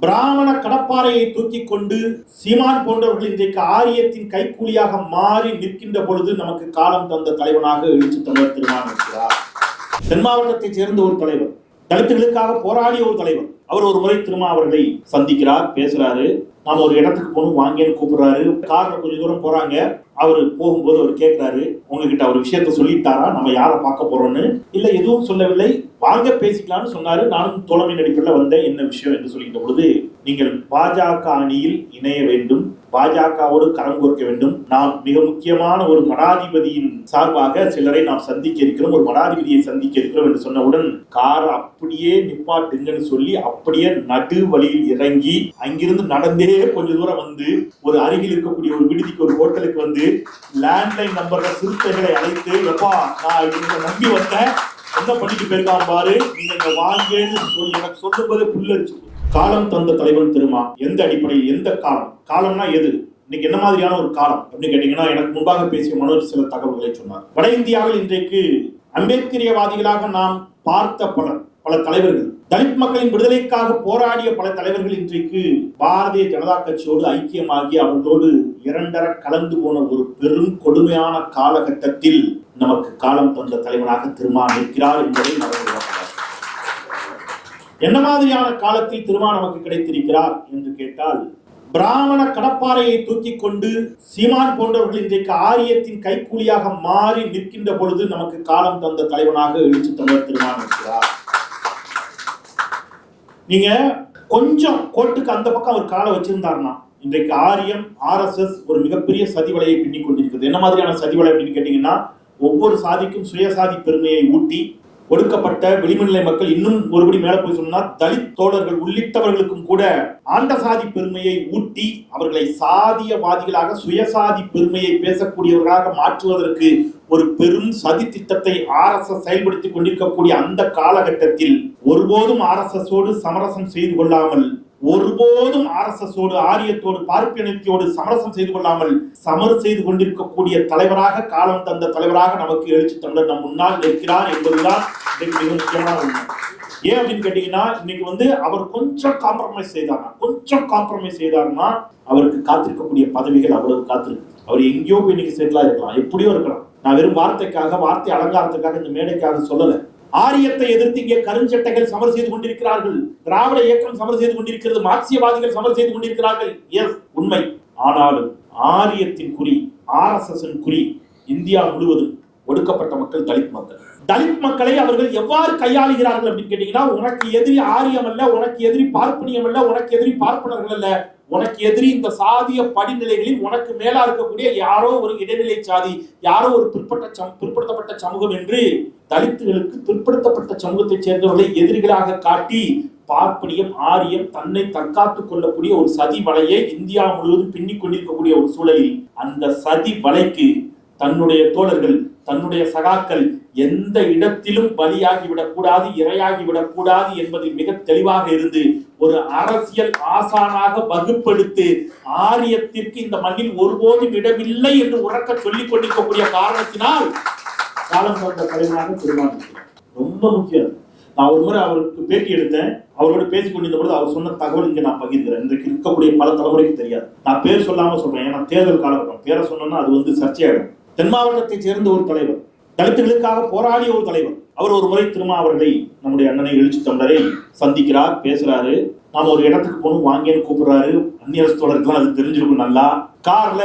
பிராமண கடப்பாறையை தூக்கி கொண்டு சீமான் போன்றவர்கள் இன்றைக்கு ஆரியத்தின் கைக்கூலியாக மாறி நிற்கின்ற பொழுது நமக்கு காலம் தந்த தலைவனாக எழுச்சி தலைவர் திருமான் இருக்கிறார். தென் மாவட்டத்தைச் சேர்ந்த ஒரு தலைவர் தலித்துகளுக்காக போராடிய ஒரு தலைவர் அவர் ஒரு முறை திருமா அவர்களை சந்திக்கிறார் பேசுறாரு. நாம ஒரு இடத்துக்கு போகணும் வாங்கன்னு கூப்பிடுறாரு. கார்ல கொஞ்சம் தூரம் போறாங்க. அவர் போகும்போது அவர் கேட்கிறாரு உங்ககிட்ட அவர் விஷயத்த சொல்லிட்டாரா? நம்ம யாரை பார்க்க போறோம்னு? இல்ல எதுவும் சொல்லவில்லை. வாங்க பேசிக்கலாம்னு சொன்னாரு. நானும் தோழமை நடிப்பில் வந்தேன். என்ன விஷயம்? என்று சொல்லிட்ட பொழுது நீங்கள் பாஜக அணியில் இணைய வேண்டும். பாஜகவோடு கரம் கோர்க்க வேண்டும். நாம் மிக முக்கியமான ஒரு மடாதிபதியின் சார்பாக சிலரை நாம் சந்திக்க இருக்கிறோம். ஒரு மடாதிபதியை சந்திக்க இருக்கிறோம் என்று சொன்னவுடன் கார் அப்படியே நிப்பாட்டுங்கன்னு சொல்லி அப்படியே நடு வழியில் இறங்கி அங்கிருந்து நடந்தே கொஞ்ச தூரம் வந்து ஒரு அருகில் இருக்கக்கூடிய ஒரு விடுதிக்கு ஒரு ஹோட்டலுக்கு வந்து லேண்ட்லைன் நம்பர்ல சிறுத்தைகளை அழைத்து எப்பா நான் நம்பி வந்தேன். எந்த பண்ணிட்டு போயிருக்கான் பாரு. நீங்க வாங்கன்னு சொல்லி எனக்கு சொல்லும்போது புல்லரிச்சு காலம் தந்த தலைவன் திருமா எந்த அடிப்படையில் எந்த காலம்? காலம்னா எது? இன்னைக்கு என்ன மாதிரியான ஒரு காலம்? அப்படின்னு கேட்டீங்கன்னா எனக்கு முன்பாக பேசிய மனோஜ் சில தகவல்களை சொன்னார். வட இந்தியாவில் இன்றைக்கு அம்பேத்கரியவாதிகளாக நாம் பார்த்த பலர் பல தலைவர்கள். தலித் மக்களின் விடுதலைக்காக போராடிய பல தலைவர்கள் இன்றைக்கு பாரதிய ஜனதா கட்சியோடு ஐக்கியமாகி அவர்களோடு இரண்டர கலந்து போன ஒரு பெரும் கொடுமையான காலகட்டத்தில் நமக்கு காலம் தந்த தலைவனாக திருமா நிற்கிறார் என்பதை என்ன மாதிரியான காலத்தில் திருமா நமக்கு கிடைத்திருக்கிறார் என்று கேட்டால் பிராமண கடப்பாறையை தூக்கி கொண்டு சீமான் போன்றவர்கள் இன்றைக்கு ஆரியத்தின் கைக்கூலியாக மாறி நிற்கின்ற பொழுது நமக்கு காலம் தந்த தலைவனாக எழுச்சி தமிழர் திருமான் இருக்கிறார். நீங்க கொஞ்சம் கோட்டுக்கு அந்த பக்கம் அவர் காலை வச்சிருந்தாருன்னா இன்றைக்கு ஆரியம் ஆர்எஸ்எஸ் ஒரு மிகப்பெரிய சதி வலையை பின்னி கொண்டிருக்கிறது. என்ன மாதிரியான சதி வலை அப்படின்னு கேட்டீங்கன்னா ஒவ்வொரு சாதிக்கும் சுயசாதி பெருமையை ஊட்டி ஒடுக்கப்பட்ட வெளிமநிலை மக்கள் இன்னும் ஒருபடி மேல போய் சொன்னா தலித் தோழர்கள் உள்ளிட்டவர்களுக்கும் கூட ஆண்ட சாதி பெருமையை ஊட்டி அவர்களை சாதியவாதிகளாக சுயசாதி பெருமையை பேசக்கூடியவர்களாக மாற்றுவதற்கு ஒரு பெரும் சதி திட்டத்தை ஆர்எஸ்எஸ் செயல்படுத்திக் கொண்டிருக்கக்கூடிய அந்த காலகட்டத்தில் ஒருபோதும் ஆர் எஸ் எஸ் சமரசம் செய்து கொள்ளாமல் ஒருபோதும் ஆர்எஸ்எஸ் ஓடு ஆரியத்தோடு பார்ப்பினத்தோடு சமரசம் செய்து கொள்ளாமல் சமர் செய்து கொண்டிருக்கக்கூடிய தலைவராக காலம் தந்த தலைவராக நமக்கு எழுச்சி தமிழர் நம் முன்னால் நிற்கிறார் என்பதுதான் இன்னைக்கு மிக முக்கியமான உண்மை. ஏன் அப்படின்னு கேட்டீங்கன்னா இன்னைக்கு வந்து அவர் கொஞ்சம் காம்ப்ரமைஸ் செய்தார்னா கொஞ்சம் காம்ப்ரமைஸ் செய்தார்னா அவருக்கு காத்திருக்கக்கூடிய பதவிகள் அவ்வளவு காத்திருக்கு. அவர் எங்கேயோ போய் இன்னைக்கு செட்டிலா இருக்கலாம் எப்படியோ இருக்கலாம். நான் வெறும் வார்த்தைக்காக வார்த்தை அலங்காரத்துக்காக இந்த மேடைக்காக சொல்லலை. ஆரியத்தை எதிர்த்து இங்கே கருஞ்சட்டைகள் சமர் செய்து கொண்டிருக்கிறார்கள். திராவிட இயக்கம் சமர் செய்து கொண்டிருக்கிறது. மார்க்சியவாதிகள் சமர் செய்து கொண்டிருக்கிறார்கள். எஸ் உண்மை. ஆனாலும் ஆரியத்தின் குறி ஆர்எஸ்எஸ் குறி இந்தியா முழுவதும் ஒடுக்கப்பட்ட மக்கள் தலித் மக்கள். தலித் மக்களை அவர்கள் எவ்வாறு கையாளுகிறார்கள் அப்படின்னு கேட்டீங்கன்னா உனக்கு எதிரி ஆரியம் அல்ல உனக்கு எதிரி பார்ப்பனியம் அல்ல உனக்கு எதிரி பார்ப்பனர்கள் அல்ல. உனக்கு எதிரி இந்த சாதிய படிநிலைகளில் உனக்கு மேலா இருக்கக்கூடிய யாரோ ஒரு இடைநிலை சாதி யாரோ ஒரு பிற்பட்ட சம் பிற்படுத்தப்பட்ட சமூகம் என்று தலித்துகளுக்கு பிற்படுத்தப்பட்ட சமூகத்தைச் சேர்ந்தவர்களை எதிரிகளாக காட்டி பார்ப்பனியம் ஆரியம் தன்னை தற்காத்துக் கொள்ளக்கூடிய ஒரு சதி வலையை இந்தியா முழுவதும் பின்னிக் கொண்டிருக்கக்கூடிய ஒரு சூழலில் அந்த சதி வலைக்கு தன்னுடைய தோழர்கள் தன்னுடைய சகாக்கள் எந்த இடத்திலும் பலியாகி விடக்கூடாது இரையாகி விடக்கூடாது என்பதில் மிக தெளிவாக இருந்து ஒரு அரசியல் ஆசானாக வகுப்படுத்தி ஆரியத்திற்கு இந்த மண்ணில் ஒருபோதும் இடமில்லை என்று உறக்க சொல்லிக் கொண்டிருக்கக்கூடிய காரணத்தினால் காலம் தந்த தலைவராக திருவாரூர் ரொம்ப முக்கியம். நான் ஒரு முறை அவருக்கு பேட்டி எடுத்தேன். அவரோட பேசி கொண்டிருந்த பொழுது அவர் சொன்ன தகவல் இங்கே நான் பகிர்கிறேன். இன்றைக்கு இருக்கக்கூடிய பல தலைமுறைக்கு தெரியாது. நான் பேர் சொல்லாம சொல்றேன். ஏன்னா தேர்தல் காலகட்டம். பேரை சொன்னோம்னா அது வந்து சர்ச்சையாயிடும். தென் மாவட்டத்தை சேர்ந்த ஒரு தலைவர் தலித்துகளுக்காக போராடிய ஒரு தலைவர் அவர் ஒரு முறை திருமா அவர்களை நம்முடைய அண்ணனை எழுச்சி தமிழரை சந்திக்கிறார் பேசுறாரு. நாம ஒரு இடத்துக்கு போகணும் வாங்கன்னு கூப்பிடுறாரு. அந்நியரசு தோழருக்குலாம் அது தெரிஞ்சிருக்கும் நல்லா. கார்ல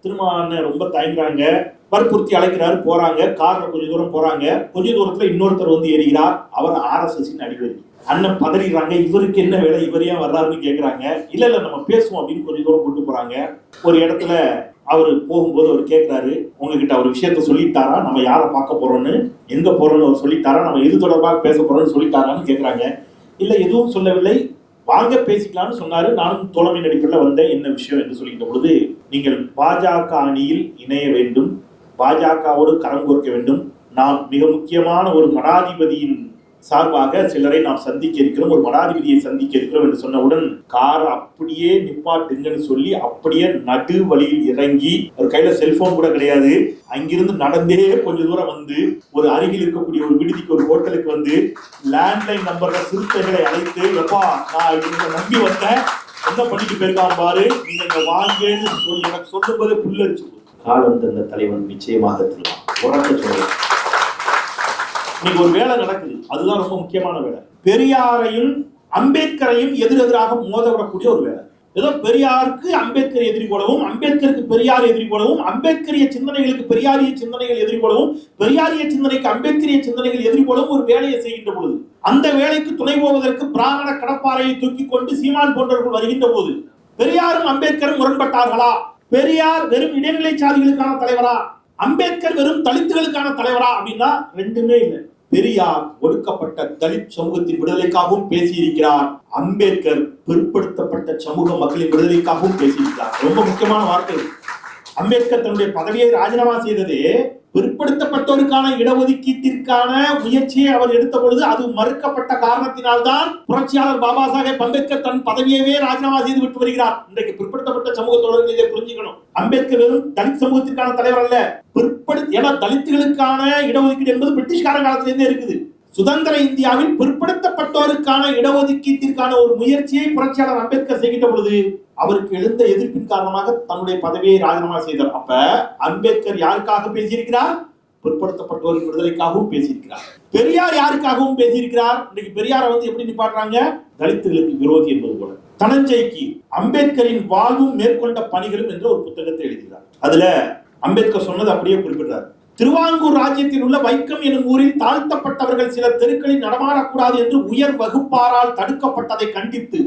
திருமா அண்ணன் ரொம்ப தயங்குறாங்க. வற்புறுத்தி அழைக்கிறாரு போறாங்க. கார்ல கொஞ்ச தூரம் போறாங்க. கொஞ்ச தூரத்துல இன்னொருத்தர் வந்து ஏறுகிறார். அவர் ஆர்எஸ்எஸ் அடிவரி அண்ணன் பதறிடுறாங்க. இவருக்கு என்ன வேலை? இவர் ஏன் வர்றாருன்னு கேக்குறாங்க. இல்ல இல்ல நம்ம பேசுவோம் அப்படின்னு கொஞ்ச தூரம் கொண்டு போறாங்க. ஒரு இடத்துல அவர் போகும்போது அவர் கேட்குறாரு உங்ககிட்ட அவர் விஷயத்த சொல்லிட்டாரா? நம்ம யாரை பார்க்க போறோம்னு? எங்க போறோம்னு அவர் சொல்லிட்டாரா? நம்ம எது தொடர்பாக பேச போறோம்னு சொல்லிட்டாரான்னு கேட்குறாங்க இல்லை எதுவும் சொல்லவில்லை. வாங்க பேசிக்கலாம்னு சொன்னாரு. நானும் தோழமை நடிப்பில் வந்தேன். என்ன விஷயம் என்று சொல்லிட்ட பொழுது நீங்கள் பாஜக அணியில் இணைய வேண்டும். பாஜகவோடு கரம் கோர்க்க வேண்டும். நாம் மிக முக்கியமான ஒரு மடாதிபதியின் சார்பாக சிலரை நாம் சந்திக்க இருக்கிறோம் ஒரு மடாதிபதியை சந்திக்க இருக்கிறோம் என்று சொன்னவுடன் கார் அப்படியே நிப்பாட்டுங்கன்னு சொல்லி அப்படியே நடு வழியில் இறங்கி ஒரு கையில செல்போன் கூட கிடையாது. அங்கிருந்து நடந்தே கொஞ்ச தூரம் வந்து ஒரு அருகில் இருக்கக்கூடிய ஒரு விடுதிக்கு ஒரு ஹோட்டலுக்கு வந்து லேண்ட்லைன் நம்பர்ல சிறுத்தைகளை அழைத்து எப்பா நான் நம்பி வந்தேன். என்ன பண்ணிட்டு போயிருக்கான் பாரு. நீங்க இங்க வாங்கன்னு சொல்லி எனக்கு சொல்லும்போது புல்லரிச்சு கால் காலம் அந்த தலைவன் நிச்சயமாக திருவான் உறக்க சொல்றேன் இன்னைக்கு ஒரு வேலை நடக்குது. அதுதான் ரொம்ப முக்கியமான வேலை. பெரியாரையும் அம்பேத்கரையும் எதிரெதிராக மோத விடக்கூடிய ஒரு வேலை. ஏதோ பெரியாருக்கு அம்பேத்கர் எதிரி போலவும் அம்பேத்கருக்கு பெரியார் எதிரி போலவும் அம்பேத்கரிய சிந்தனைகளுக்கு பெரியாரிய சிந்தனைகள் எதிரி போலவும் பெரியாரிய சிந்தனைக்கு அம்பேத்கரிய சிந்தனைகள் எதிரி போலவும் ஒரு வேலையை செய்கின்ற பொழுது அந்த வேலைக்கு துணை போவதற்கு பிராமண கடப்பாறையை தூக்கி கொண்டு சீமான் போன்றவர்கள் வருகின்ற போது பெரியாரும் அம்பேத்கரும் முரண்பட்டார்களா? பெரியார் வெறும் இடைநிலை சாதிகளுக்கான தலைவரா? அம்பேத்கர் வெறும் தலித்துகளுக்கான தலைவரா? அப்படின்னா ரெண்டுமே இல்லை. பெரியார் ஒடுக்கப்பட்ட தலித் சமூகத்தின் விடுதலைக்காகவும் பேசியிருக்கிறார். அம்பேத்கர் பிற்படுத்தப்பட்ட சமூக மக்களின் விடுதலைக்காகவும் பேசியிருக்கிறார். ரொம்ப முக்கியமான வார்த்தை. அம்பேத்கர் தன்னுடைய பதவியை ராஜினாமா செய்ததே பிற்படுத்தப்பட்டோருக்கான இடஒதுக்கீட்டிற்கான முயற்சியை அவர் எடுத்த பொழுது அது மறுக்கப்பட்ட காரணத்தினால்தான் புரட்சியாளர் பாபா சாஹேப் அம்பேத்கர் தன் பதவியவே ராஜினாமா செய்து விட்டு வருகிறார். இன்றைக்கு பிற்படுத்தப்பட்ட சமூக தோழர்கள் இதை புரிஞ்சுக்கணும். அம்பேத்கர் வெறும் தலித் சமூகத்திற்கான தலைவர் அல்ல. பிற்படுத்த ஏன்னா தலித்துகளுக்கான இடஒதுக்கீடு என்பது பிரிட்டிஷ்கார காலத்திலிருந்தே இருக்குது. சுதந்திர இந்தியாவில் பிற்படுத்தப்பட்டோருக்கான இடஒதுக்கீட்டிற்கான ஒரு முயற்சியை புரட்சியாளர் அம்பேத்கர் செய்கின்ற பொழுது அவருக்கு எழுந்த எதிர்ப்பின் காரணமாக தன்னுடைய பதவியை ராஜினாமா செய்தார். அப்ப அம்பேத்கர் யாருக்காக பேசியிருக்கிறார்? பிற்படுத்தப்பட்டோரின் விடுதலைக்காகவும் பேசியிருக்கிறார். பெரியார் யாருக்காகவும் பேசியிருக்கிறார்? இன்னைக்கு பெரியாரை வந்து எப்படி நிப்பாடுறாங்க தலித்துகளுக்கு விரோதி என்பது போல. தனஞ்சய்க்கு அம்பேத்கரின் வாழ்வும் மேற்கொண்ட பணிகளும் என்ற ஒரு புத்தகத்தை எழுதுகிறார் அதுல அம்பேத்கர் சொன்னது அப்படியே குறிப்பிடுறார். திருவாங்கூர் ராஜ்யத்தில் உள்ள வைக்கம் எனும் ஊரில் தாழ்த்தப்பட்டவர்கள் சில தெருக்களில் நடமாடக்கூடாது என்று உயர் வகுப்பாரால் தடுக்கப்பட்டதை கண்டித்து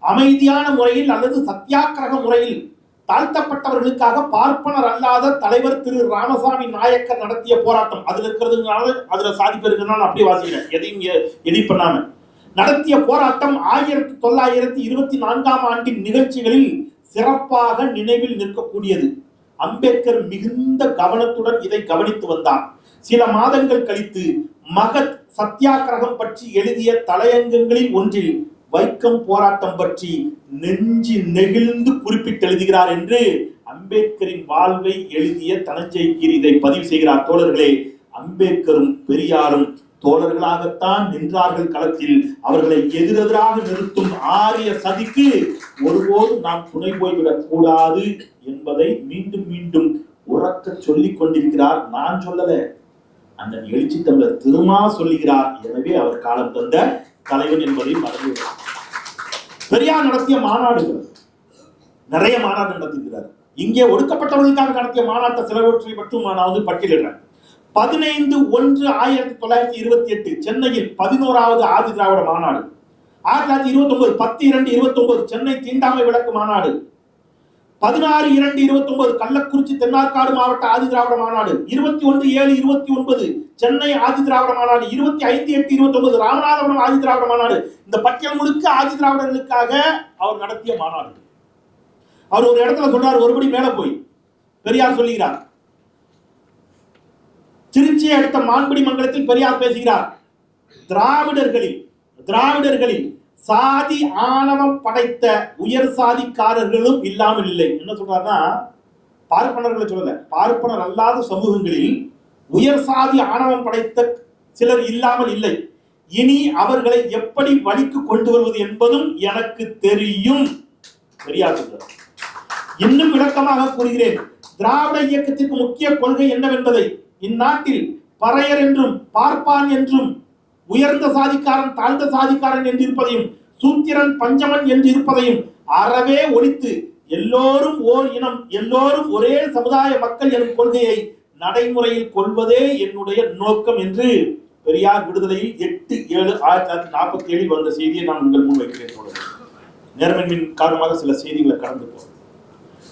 அமைதியான முறையில் அல்லது சத்தியாகிரக முறையில் தாழ்த்தப்பட்டவர்களுக்காக பார்ப்பனர் அல்லாத தலைவர் திரு ராமசாமி நாயக்கர் நடத்திய போராட்டம். அதுல இருக்கிறதுனால அதுல சாதிப்பு இருக்கிறதுனால அப்படியே வாசிக்கிறேன். எதையும் எ- எடி பண்ணாம. நடத்திய போராட்டம் ஆயிரத்தி தொள்ளாயிரத்தி இருபத்தி நான்காம் ஆண்டின் நிகழ்ச்சிகளில் சிறப்பாக நினைவில் நிற்கக்கூடியது. அம்பேத்கர் மிகுந்த கவனத்துடன் இதை கவனித்து வந்தார். சில மாதங்கள் கழித்து மகத் சத்தியாகிரகம் பற்றி எழுதிய தலையங்கங்களில் ஒன்றில் வைக்கம் போராட்டம் பற்றி நெஞ்சு நெகிழ்ந்து குறிப்பிட்டு எழுதுகிறார் என்று அம்பேத்கரின் வாழ்வை எழுதிய தனஞ்சய் கீர் இதை பதிவு செய்கிறார். தோழர்களே அம்பேத்கரும் பெரியாரும் தோழர்களாகத்தான் நின்றார்கள் களத்தில். அவர்களை எதிரெதிராக நிறுத்தும் ஆரிய சதிக்கு ஒருபோதும் நாம் துணை போய்விடக் கூடாது என்பதை மீண்டும் மீண்டும் உறக்க சொல்லிக் கொண்டிருக்கிறார். நான் சொல்லல. அண்ணன் எழுச்சி தமிழர் திருமா சொல்லுகிறார். எனவே அவர் காலம் தந்த தலைவன் என்பதை மறந்து பெரியார் நடத்திய மாநாடுகள் நிறைய மாநாடு நடத்தியிருக்கிறார். இங்கே ஒடுக்கப்பட்டவர்களுக்காக நடத்திய மாநாட்டை சிலவற்றை மட்டும் நான் வந்து பட்டியலிடுறேன். பதினைந்து ஒன்று ஆயிரத்தி தொள்ளாயிரத்தி இருபத்தி எட்டு சென்னையில் பதினோராவது ஆதி திராவிட மாநாடு. ஆயிரத்தி தொள்ளாயிரத்தி இருபத்தி ஒன்பது பத்து இரண்டு இருபத்தி ஒன்பது சென்னை தீண்டாமை விளக்கு மாநாடு. பதினாறு இரண்டு இருபத்தி ஒன்பது கள்ளக்குறிச்சி தென்னார்காடு மாவட்ட ஆதி திராவிட மாநாடு. இருபத்தி ஒன்று ஏழு இருபத்தி ஒன்பது சென்னை ஆதி திராவிட மாநாடு இருபத்தி ஐந்து எட்டு இருபத்தி ஒன்பது ராமநாதபுரம் ஆதி திராவிட மாநாடு. இந்த பட்டியல் முழுக்க ஆதி திராவிடர்களுக்காக அவர் நடத்திய மாநாடு. அவர் ஒரு இடத்துல சொல்றார் ஒருபடி மேல போய். பெரியார் சொல்லுகிறார். திருச்சியை அடுத்த மான்குடி மங்கலத்தில் பெரியார் பேசுகிறார். திராவிடர்களில் திராவிடர்களில் சாதி ஆணவம் படைத்த உயர் சாதிக்காரர்களும் இல்லாமல் இல்லை. என்ன சொல்றாருன்னா பார்ப்பனர்களை சொல்லல. பார்ப்பனர் அல்லாத சமூகங்களில் உயர் சாதி ஆணவம் படைத்த சிலர் இல்லாமல் இல்லை. இனி அவர்களை எப்படி வழிக்கு கொண்டு வருவது என்பதும் எனக்கு தெரியும். பெரியார் இன்னும் விளக்கமாக கூறுகிறேன். திராவிட இயக்கத்திற்கு முக்கிய கொள்கை என்னவென்பதை இந்நாட்டில் பறையர் என்றும் பார்ப்பான் என்றும் உயர்ந்த சாதிக்காரன் தாழ்ந்த சாதிக்காரன் என்று இருப்பதையும் சூத்திரன் பஞ்சமன் என்று இருப்பதையும் அறவே ஒழித்து எல்லோரும் ஓர் இனம் எல்லோரும் ஒரே சமுதாய மக்கள் எனும் கொள்கையை நடைமுறையில் கொள்வதே என்னுடைய நோக்கம் என்று பெரியார் விடுதலையில் எட்டு ஏழு ஆயிரத்தி தொள்ளாயிரத்தி நாற்பத்தி ஏழில் வந்த செய்தியை நான் உங்கள் முன் வைக்கிறேன் நேர்மையின் காரணமாக சில செய்திகளை கடந்து போகிறேன்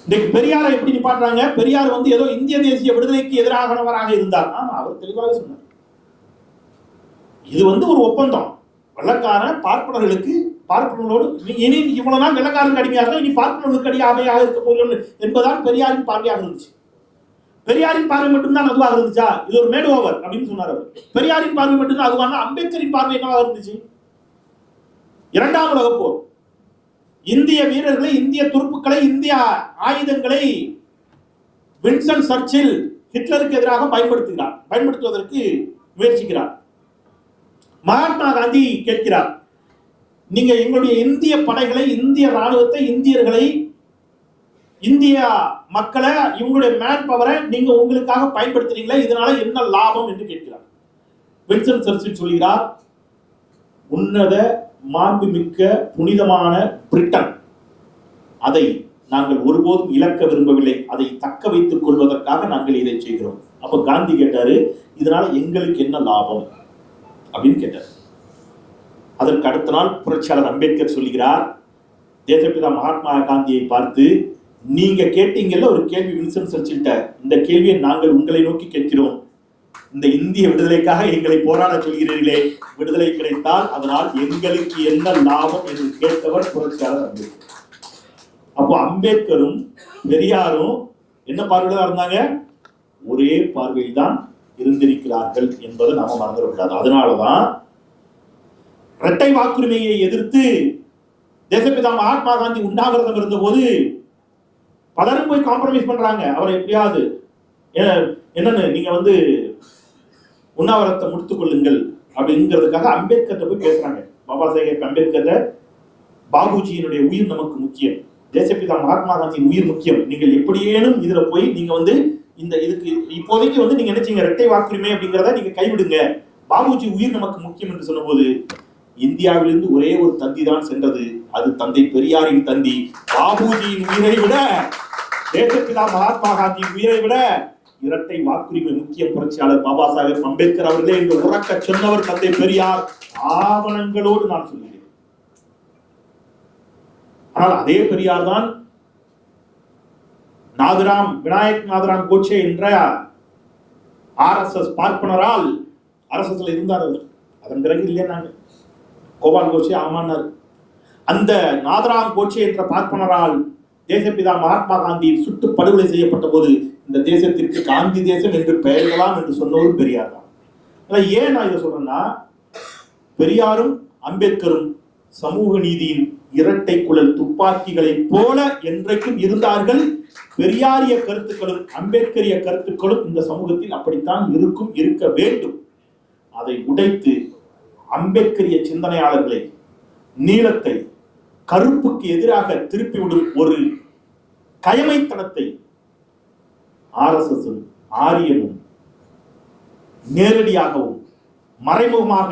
இன்னைக்கு பெரியாரை எப்படி நிப்பாட்டுறாங்க? பெரியார் வந்து ஏதோ இந்திய தேசிய விடுதலைக்கு எதிராகவராக இருந்தார். ஆமா அவர் தெளிவாக சொன்னார். இது வந்து ஒரு ஒப்பந்தம். வெள்ளக்காரன் பார்ப்பனர்களுக்கு பார்ப்பனர்களோடு இனி இவ்வளவு நாள் வெள்ளக்காரனுக்கு அடிமையாக இனி பார்ப்பனர்களுக்கு அடிமையாக இருக்க போகிறோம் என்பதால் பெரியாரின் பார்வையாக இருந்துச்சு. பெரியாரின் பார்வை மட்டும்தான் அதுவாக இருந்துச்சா? இது ஒரு மேடு ஓவர் அப்படின்னு சொன்னார் அவர். பெரியாரின் பார்வை மட்டும்தான் அதுவான அம்பேத்கரின் பார்வை என்னவாக இருந்துச்சு? இரண்டாம் உலகப் போர். இந்திய வீரர்களை இந்திய துருப்புக்களை இந்திய ஆயுதங்களை வின்சன் சர்ச்சில் ஹிட்லருக்கு எதிராக பயன்படுத்துகிறார். பயன்படுத்துவதற்கு முயற்சிக்கிறார். மகாத்மா காந்தி கேட்கிறார் நீங்க எங்களுடைய இந்திய படைகளை இந்திய ராணுவத்தை இந்தியர்களை இந்தியா மக்களை இவங்களுடைய மேன் பவரை நீங்க உங்களுக்காக பயன்படுத்துறீங்களா இதனால என்ன லாபம் என்று கேட்கிறார். வின்சன் சர்ச்சில் சொல்கிறார் உன்னத மாண்புமிக்க புனிதமான பிரிட்டன் அதை நாங்கள் ஒருபோதும் இழக்க விரும்பவில்லை. அதை தக்க வைத்துக் கொள்வதற்காக நாங்கள் இதை செய்கிறோம். அப்ப காந்தி கேட்டாரு இதனால எங்களுக்கு என்ன லாபம்? அப்படின்னு கேட்டார். அதற்கு அடுத்த நாள் புரட்சியாளர் அம்பேத்கர் சொல்லுகிறார் தேசப்பிதா மகாத்மா காந்தியை பார்த்து நீங்க கேட்டீங்கல்ல ஒரு கேள்வி வின்சென்ட் சர்ச்சில்ட்ட இந்த கேள்வியை நாங்கள் உங்களை நோக்கி கேட்கிறோம். இந்த இந்திய விடுதலைக்காக எங்களை போராட சொல்கிறீர்களே விடுதலை கிடைத்தால் அதனால் எங்களுக்கு என்ன லாபம் என்று கேட்டவர் புரட்சியாளர் அம்பேத்கர். அப்போ அம்பேத்கரும் பெரியாரும் என்ன பார்வையில தான் இருந்தாங்க? ஒரே பார்வையில் தான் இருந்திருக்கிறார்கள் என்பதை நாம மறந்துடக்கூடாது அதனாலதான் இரட்டை வாக்குரிமையை எதிர்த்து தேசப்பிதா மகாத்மா காந்தி உண்ணாவிரதம் இருந்தபோது பலரும் போய் காம்ப்ரமைஸ் பண்றாங்க. அவரை எப்படியாவது ஏ- என்னன்னு நீங்க வந்து உண்ணாவிரத்தை முடித்துக் கொள்ளுங்கள் அப்படிங்கிறதுக்காக அம்பேத்கர் போய் பேசுறாங்க. பாபா சாஹேப் அம்பேத்கர் பாபுஜியினுடைய உயிர் நமக்கு முக்கியம். தேசப்பிதா மகாத்மா காந்தியின் உயிர் முக்கியம். நீங்கள் எப்படியேனும் இதுல போய் நீங்க வந்து இந்த இதுக்கு இப்போதைக்கு வந்து நீங்க என்ன செய்யுங்க? இரட்டை வாக்குரிமை அப்படிங்கிறத நீங்க கைவிடுங்க. பாபுஜி உயிர் நமக்கு முக்கியம் என்று சொன்னபோது இந்தியாவிலிருந்து ஒரே ஒரு தந்தி தான் சென்றது. அது தந்தை பெரியாரின் தந்தி. பாபுஜியின் உயிரை விட தேசப்பிதா மகாத்மா காந்தி உயிரை விட இரட்டை வாக்குரிமை முக்கிய புரட்சியாளர் பாபா சாஹேப் அம்பேத்கர் அவர்களே என்று உறக்க சொன்னவர் தந்தை பெரியார் ஆவணங்களோடு நான் சொல்கிறேன் ஆனால் அதே பெரியார் தான் நாதுராம் விநாயக் நாதுராம் கோட்சே என்ற ஆர்எஸ்எஸ் பார்ப்பனரால் ஆர்எஸ்எஸ்ல இருந்தார் அவர். அதன் பிறகு இல்லைன்னாங்க கோபால் கோட்சே ஆமானார் அந்த நாதராம் கோட்சே என்ற பார்ப்பனரால் தேசப்பிதா மகாத்மா காந்தி சுட்டு படுகொலை செய்யப்பட்ட போது இந்த தேசத்திற்கு காந்தி தேசம் என்று பெயர்களாம் என்று சொன்னவரும் பெரியார் தான் ஏன் நான் இதை சொல்றேன்னா பெரியாரும் அம்பேத்கரும் சமூக நீதியின் இரட்டை குழல் துப்பாக்கிகளைப் போல என்றைக்கும் இருந்தார்கள். பெரியாரிய கருத்துக்களும் அம்பேத்கரிய கருத்துக்களும் இந்த சமூகத்தில் அப்படித்தான் இருக்கும் இருக்க வேண்டும். அதை உடைத்து அம்பேத்கரிய சிந்தனையாளர்களை நீளத்தை கருப்புக்கு எதிராக திருப்பிவிடும் ஒரு கயமைத்தனத்தை ஆர்எஸ்எஸும் ஆரியமும் நேரடியாகவும் மறைமுகமாக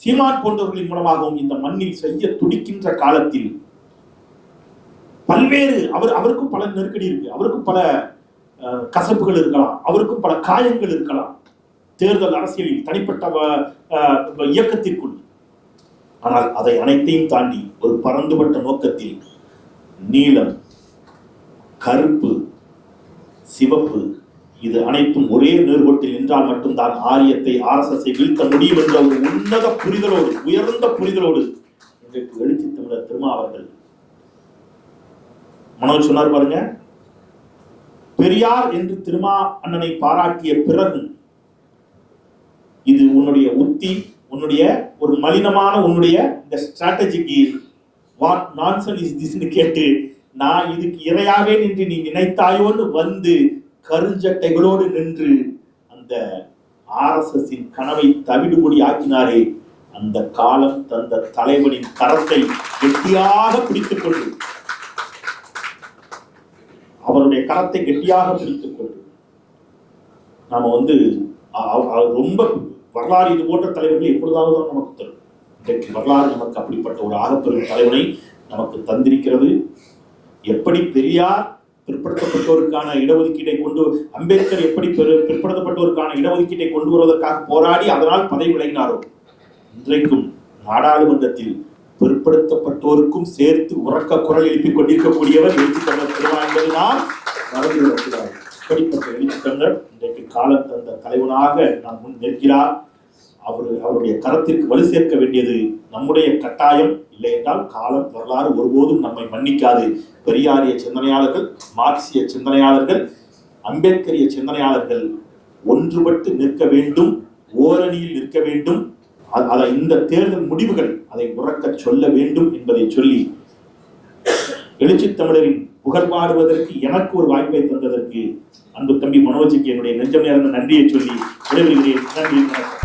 சீமான் போன்றவர்களின் மூலமாகவும் இந்த மண்ணில் செய்ய துடிக்கின்ற காலத்தில் பல்வேறு அவர் அவருக்கும் பல நெருக்கடி இருக்கு. அவருக்கும் பல அஹ், கசப்புகள் இருக்கலாம். அவருக்கும் பல காயங்கள் இருக்கலாம். தேர்தல் அரசியலில் தனிப்பட்ட இயக்கத்திற்குள். ஆனால் அதை அனைத்தையும் தாண்டி ஒரு பரந்துபட்ட நோக்கத்தில் நீளம் கருப்பு சிவப்பு இது அனைத்தும் ஒரே நேர்கோட்டில் நின்றால் மட்டும்தான் ஆரியத்தை ஆர்எஸ்எஸ்ஐ வீழ்த்த முடியும் என்ற ஒரு உன்னத புரிதலோடு உயர்ந்த புரிதலோடு இன்றைக்கு எழுச்சி தமிழர் திருமா அவர்கள் மனோஜ் சொன்னார் பாருங்க பெரியார் என்று திருமா அண்ணனை பாராட்டிய பிறகு இது உன்னுடைய உத்தி உன்னுடைய ஒரு மலினமான உன்னுடைய இந்த ஸ்ட்ராட்டஜிக்கு வாட் நான்சன் இஸ் திஸ்னு கேட்டு நான் இதுக்கு இரையாவே நின்று நீ நினைத்தாயோன்னு வந்து கருஞ்சட்டைகளோடு நின்று அந்த ஆர்எஸ்எஸ்ஸின் கனவை தவிடுபொடி ஆக்கினாரே அந்த காலம் தந்த தலைவனின் கரத்தை கெட்டியாக பிடித்துக் கொண்டு. அவருடைய கரத்தை கெட்டியாக பிடித்துக் கொண்டு. நாம வந்து ரொம்ப வரலாறு இது போன்ற தலைவர்கள் எப்பொழுதாவது தான் நமக்கு தரும். இன்றைக்கு வரலாறு நமக்கு அப்படிப்பட்ட ஒரு ஆகப்பெரும் தலைவனை நமக்கு தந்திருக்கிறது. எப்படி பெரியார் பிற்படுத்தப்பட்டோருக்கான இடஒதுக்கீட்டை கொண்டு அம்பேத்கர் எப்படி பெரு- பிற்படுத்தப்பட்டோருக்கான இடஒதுக்கீட்டை கொண்டு வருவதற்காக போராடி அதனால் பதவி விலகினாரோ இன்றைக்கும் நாடாளுமன்றத்தில் பிற்படுத்தப்பட்டோருக்கும் சேர்த்து உறக்க குரல் எழுப்பிக் கொண்டிருக்கக்கூடியவர் எழுச்சி தமிழர் என்பது நாம் மறந்து விடக்கூடாது. இப்படிப்பட்ட எழுச்சி தமிழர் இன்றைக்கு காலம் தந்த தலைவனாக நாம் முன் நிற்கிறார். அவர் அவருடைய கரத்திற்கு வலு சேர்க்க வேண்டியது நம்முடைய கட்டாயம். இல்லை என்றால் காலம் வரலாறு ஒருபோதும் நம்மை மன்னிக்காது. பெரியாரிய சிந்தனையாளர்கள் மார்க்சிய சிந்தனையாளர்கள் அம்பேத்கரிய சிந்தனையாளர்கள் ஒன்றுபட்டு நிற்க வேண்டும் ஓரணியில் நிற்க வேண்டும். அதை இந்த தேர்தல் முடிவுகள் அதை உறக்க சொல்ல வேண்டும் என்பதை சொல்லி எழுச்சி தமிழரின் புகழ் பாடுவதற்கு எனக்கு ஒரு வாய்ப்பை தந்ததற்கு அன்பு தம்பி மனோஜிக்கு என்னுடைய நெஞ்சம் நேர்ந்த நன்றியை சொல்லி விடைபெறுகிறேன். நன்றி வணக்கம்.